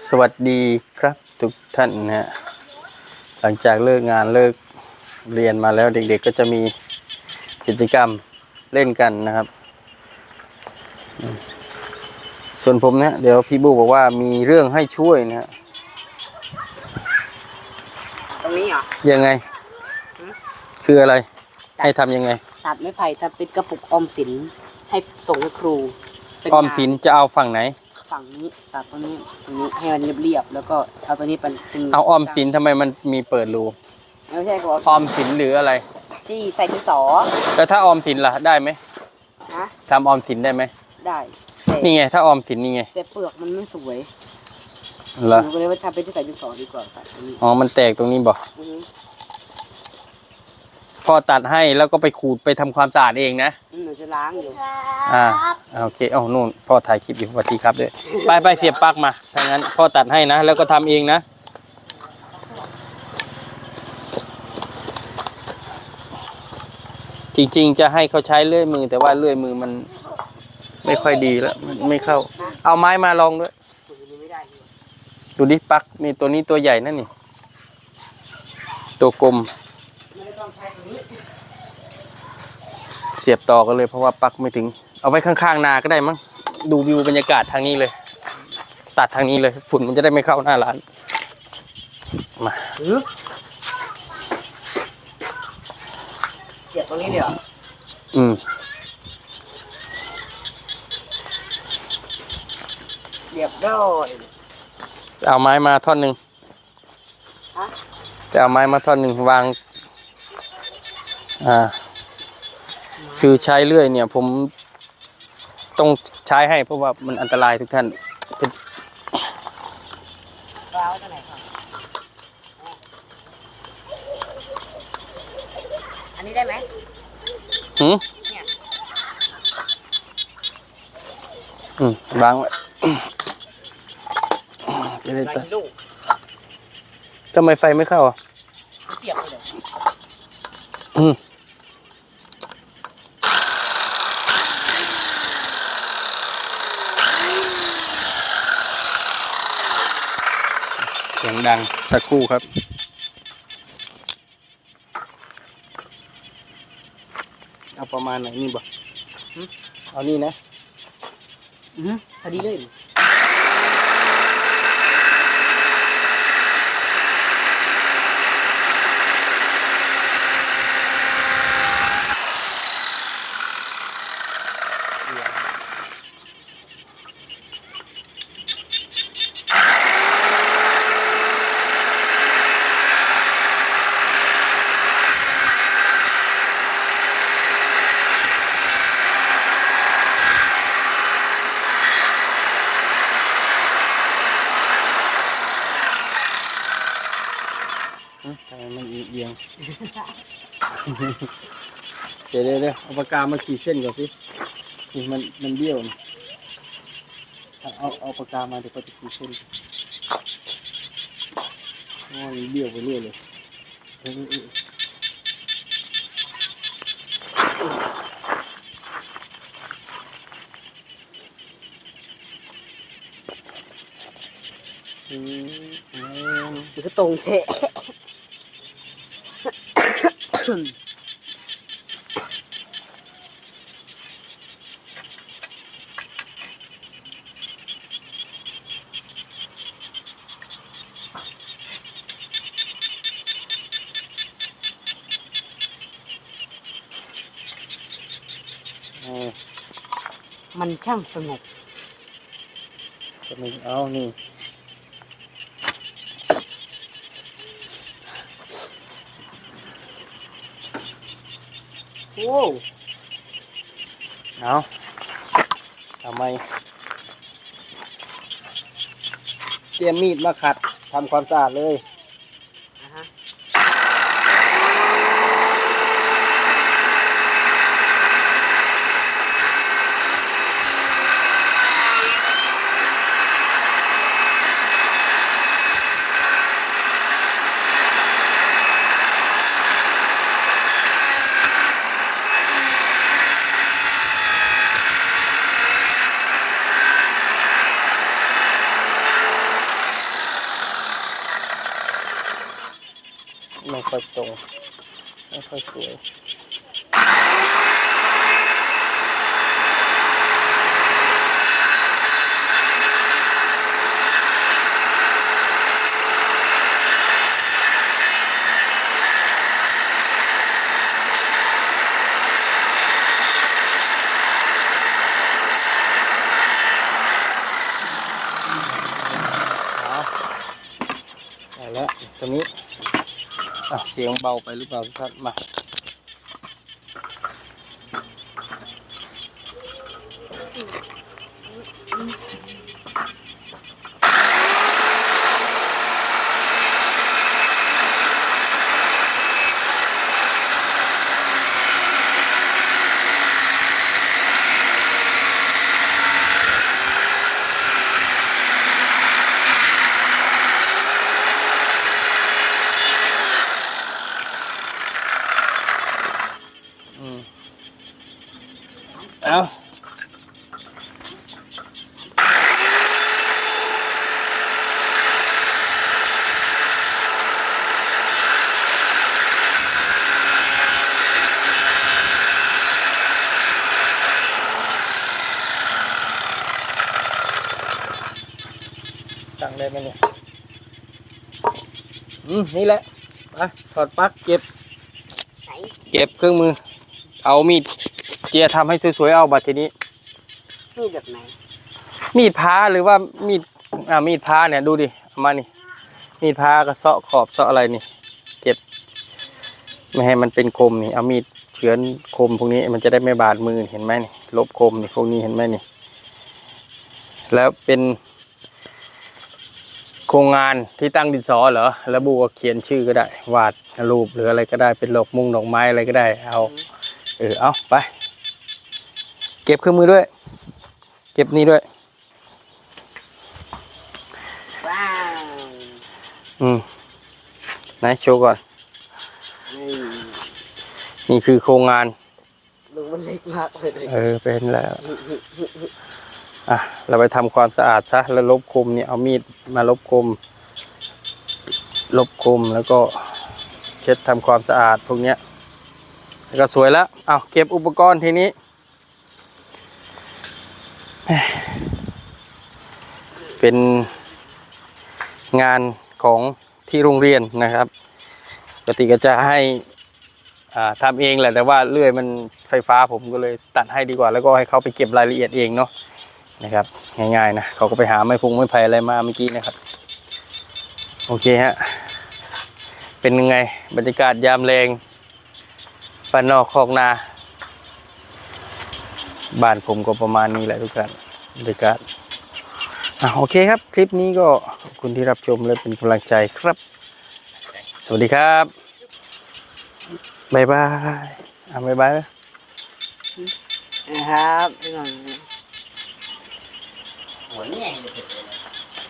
สวัสดีครับทุกท่านนะฮะหลังจากเลิกงานเลิกเรียนมาแล้วเด็กๆก็จะมีกิจกรรมเล่นกันนะครับอืมส่วนผมนะเดี๋ยวพี่บูบอกว่ามีเรื่องให้ช่วยนะฮะตรงนี้เหรอ ยังไง คืออะไร ให้ทำยังไง ตัดไม้ไผ่ทำเป็นกระปุกออมสินให้ส่งให้ครูเป็ออมสินจะเอาฝั่งไหน ฝั่งนี้ตัดตรงนี้ตรงนี้ให้มันเรียบๆแล้วก็เอาตัวนี้เป็นเป็นเอาออมสินทำไมมันมีเปิดรูไม่ใช่ครับออมสินหรืออะไร ที่ใส่ดินสอแต่ถ้าออมสินล่ะได้ไหมนะทำออมสินได้ไหมได้แต่นี่ไงถ้าออมสินนี่ไงแต่เปลือกมันไม่สวยเหรอหนูก็เลยว่าทำเป็นที่ใส่ดินสอดีกว่าตัดตรงนี้อ๋อมันแตกตรงนี้บ่อือฮึ พ่อตัดให้แล้วก็ไปขูดไปทำความสะอาดเองนะ อืมหนูจะล้างอยู่อ่าโอเคเอ้านู่นพ่อถ่ายคลิปอยู่สวัสดีครับด้วยไปไปเสียบปลั๊กมาถ้างั้นพ่อตัดให้นะ แล้วก็ทำเองนะ จริงๆ จะให้เขาใช้เลื่อยมือ แต่ว่าเลื่อยมือมันไม่ค่อยดีแล้วมันไม่เข้า เอาไม้มาลองด้วยตัวนี้ไม่ได้ดีกว่าดูดิปลั๊กนี่ตัวนี้ตัวใหญ่นั่นนี่ ตัวกลมไม่ได้ต้องใช้ตัวนี้ เสียบต่อกันเลยเพราะว่าปลั๊กไม่ถึง เอาไว้ข้างๆนาก็ได้มั้งดูวิวบรรยากาศทางนี้เลย ตัดทางนี้เลย ฝุ่นมันจะได้ไม่เข้าหน้าร้านมาฮึบเสียบตรงนี้เดี๋ยวอืมเรียบร้อยเอาไม้มาท่อนหนึ่งฮะจะเอาไม้มาท่อนหนึ่งวาง อ่า คือใช้เลื่อยเนี่ย ผมต้องใช้ให้เพราะว่ามันอันตรายทุกท่านเป็นกล้าวตัวไหนครับอันนี้ได้ไหมหืมเนี่ยอืมวางไว้จะได้ลายตัดกิโลูกทำไมไฟไม่เข้าอะ เสียบเลยเดี๋ยว เสีย งดังสักครู่ครับเอาประมาณไหนนี่บ่เอานี่นะอือหือพอดีเลย อืม ทำไมมันเอียงเดี๋ยวเดี๋ยวเดี๋ยวอาปากกามาขีดเส้นก่อนสินี่มันมันเบี้ยวเอาเอาปากกามาเดี๋ยวก็จะขีดเส้นอ๋อมันเบี้ยวไปเรื่อยเลยเออเออเอออืมอืมมันก็ตรงเทะ เออมันช่างสงบ จะไม่เอานี่ โอ้เอาทำไม เตรียมมีดมาขัดทำความสะอาดเลย ไม่ค่อยตรง ไม่ค่อยสวย เอาได้แล้วตัวนี้อะ เสียงเบาไปหรือเปล่าทุกท่านมา เอาตั้งได้ไหมเนี่ย อืม นี่แหละไปถอดปลั๊กเก็บใส่เก็บเครื่องมือ เอามีด เจียทำให้สวยๆเอาบัดทีนี้ มีดแบบไหนมีดพาหรือว่ามีดอ่ามีดพาเนี่ยดูดิเอามานี่ มีดพากระเซาะขอบเซาะอะไรนี่เก็บ ไม่ให้มันเป็นคมนี่เอามีดเฉือนคมพวกนี้มันจะได้ไม่บาดมือเห็นไหมนี่ลบคมนี่พวกนี้เห็นไหมนี่ แล้วเป็น โครงงานที่ตั้งดินสอเหรอแล้วบูก็เขียนชื่อก็ได้ วาดรูปหรืออะไรก็ได้เป็นดอกมุงดอกไม้อะไรก็ได้ เอาเออเอาไปเก็บเครื่องมือด้วย เก็บนี่ด้วยว้าวอืมไหนโชว์ก่อน นี่นี่คือโครงงานดูมันเล็กมากเลย เออ เป็นแล้ว อะ เราไปทำความสะอาดซะ แล้วลบคมเนี่ย เอามีดมาลบคม ลบคมแล้วก็เช็ดทำความสะอาดพวกเนี้ย แล้วก็สวยแล้ว เอาเก็บอุปกรณ์ทีนี้ เป็นงานของที่โรงเรียนนะครับปกติก็จะให้ทำเองแหละแต่ว่าเลื่อยมันไฟฟ้าผมก็เลยตัดให้ดีกว่า แล้วก็ให้เขาไปเก็บรายละเอียดเองเนาะนะครับ ง่ายๆนะเขาก็ไปหาไม้พุงไม้ไผ่อะไรมาเมื่อกี้นะครับ โอเคฮะเป็นยังไงบรรยากาศยามแรงบ้านนอกคอกนา บ้านผมก็ประมาณนี้แหละทุกท่านบรรยากาศอะโอเคครับ คลิปนี้ก็ขอบคุณที่รับชมและเป็นกำลังใจครับ สวัสดีครับบ๊ายบายอะบ๊ายบายนะครับไปก่อนหัวแง่เลย